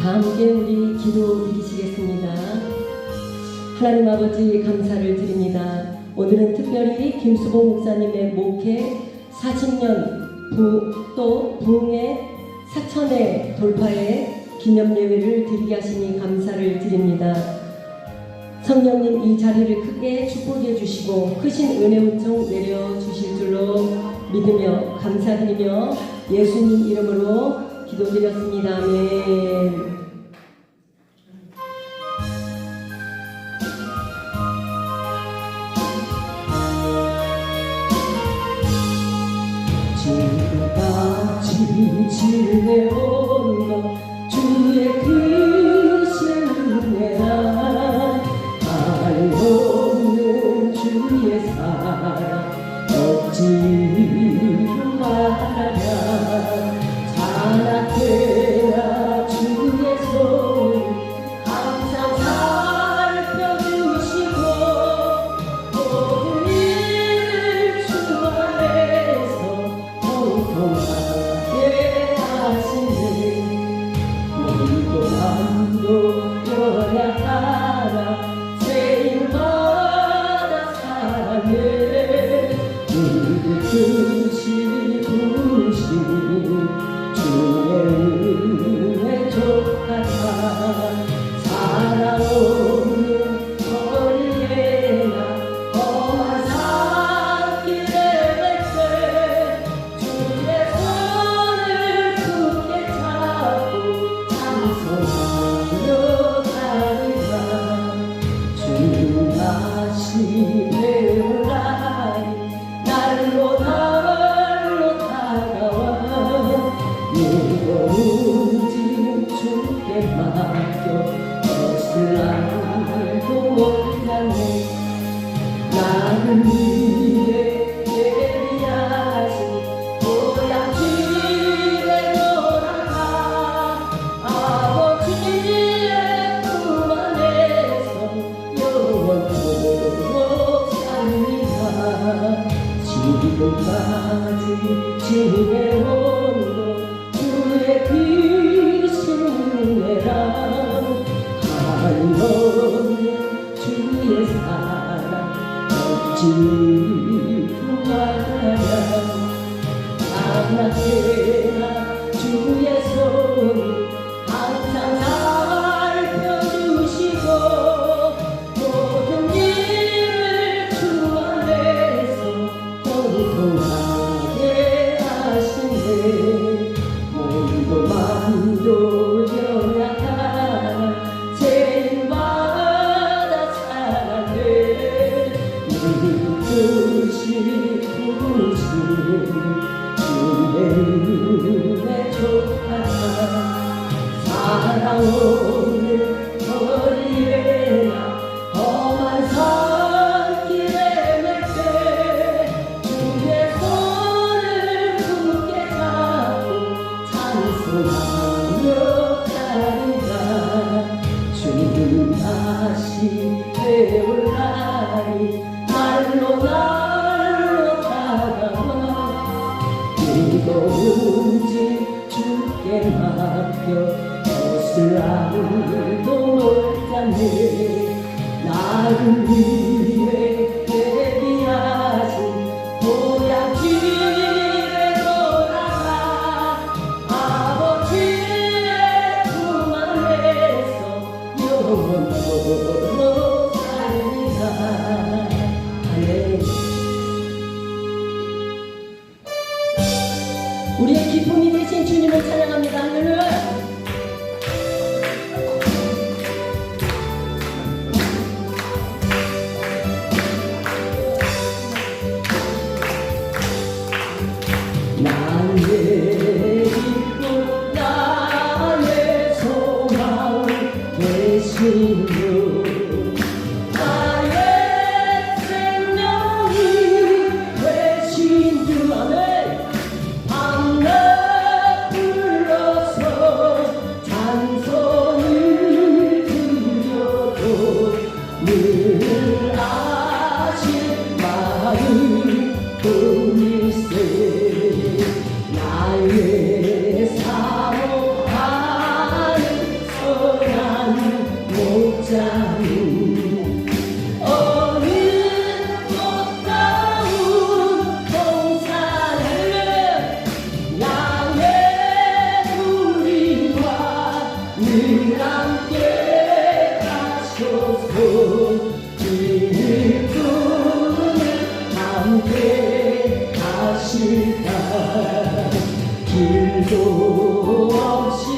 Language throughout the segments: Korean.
다 함께 우리 기도 드리시겠습니다. 하나님 아버지 감사를 드립니다. 오늘은 특별히 김수봉 목사님의 목회 40년 부, 또 부흥의 사천의 돌파의 기념예배를 드리게 하시니 감사를 드립니다. 성령님 이 자리를 크게 축복해 주시고 크신 은혜 우총 내려 주실 줄로 믿으며 감사드리며 예수님 이름으로 기도드렸습니다. 아멘. 지금까지 지내온 마주치네 길도 없이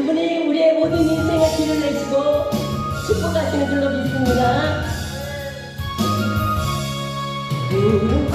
그분이 우리의 모든 인생의 길을 내시고 축복하시는 줄로 믿습니다. 그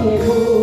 amor.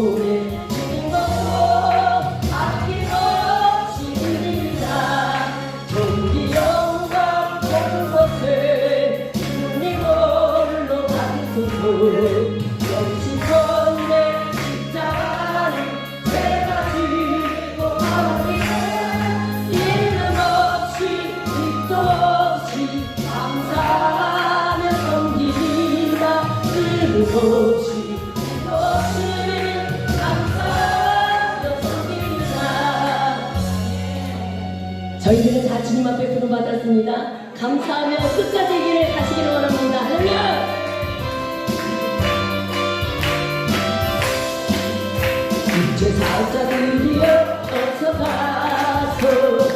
이제 사자들이여 어서 가서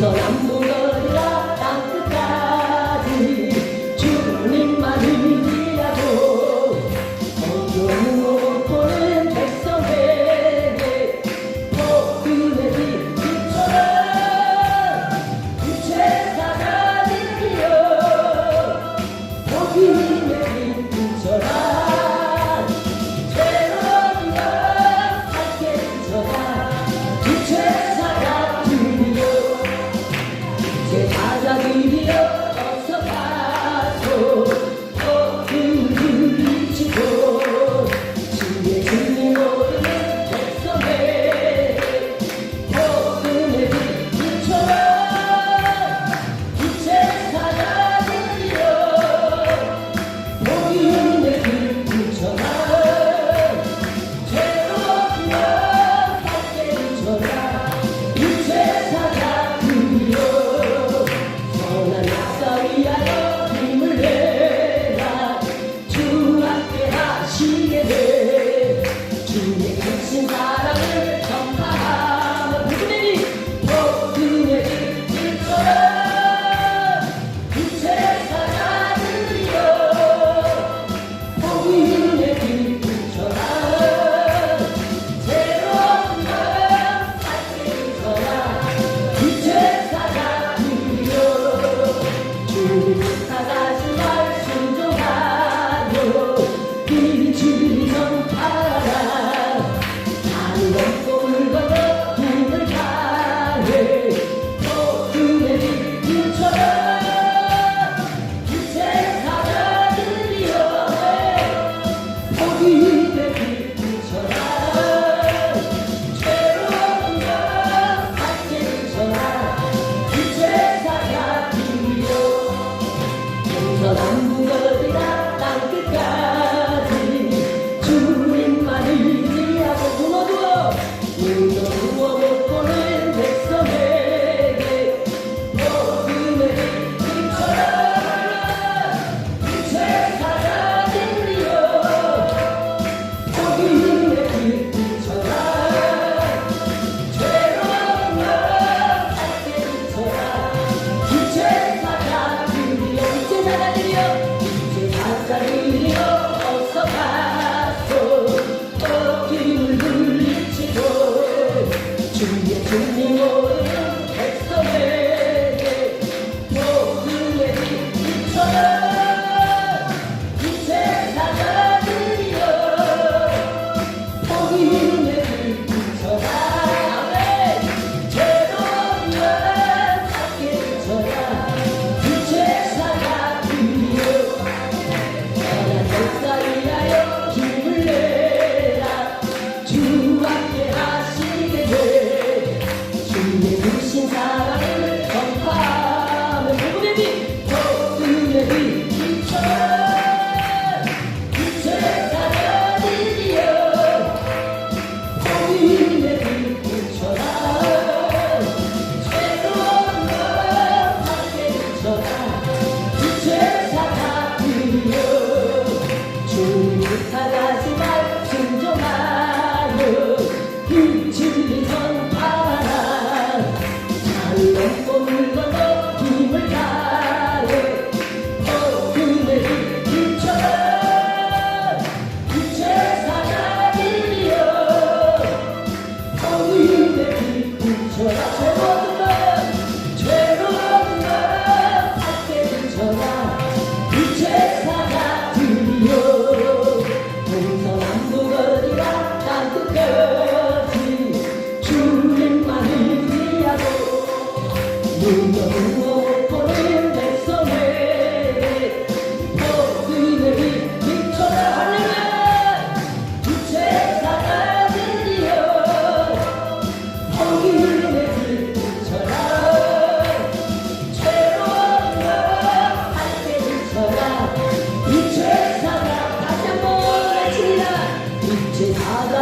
Đồ ăn. de nada.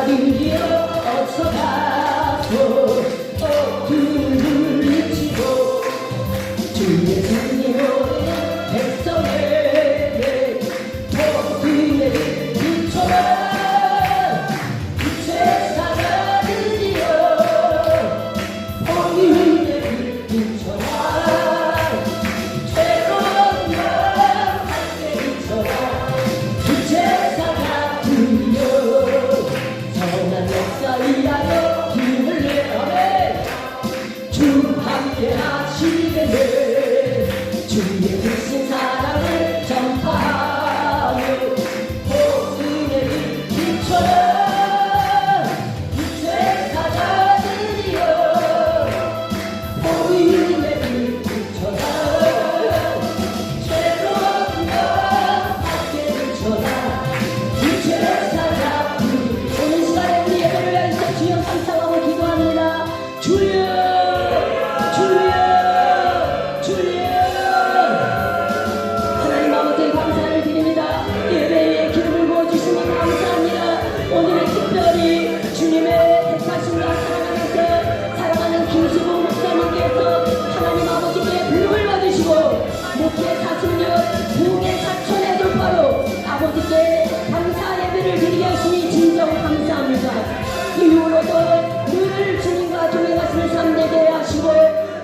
우리를 주님과 동행하 세상 되게 하시고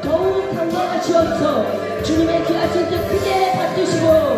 더욱 강건하시옵소 주님의 귀하신 뜻 크게 받으시고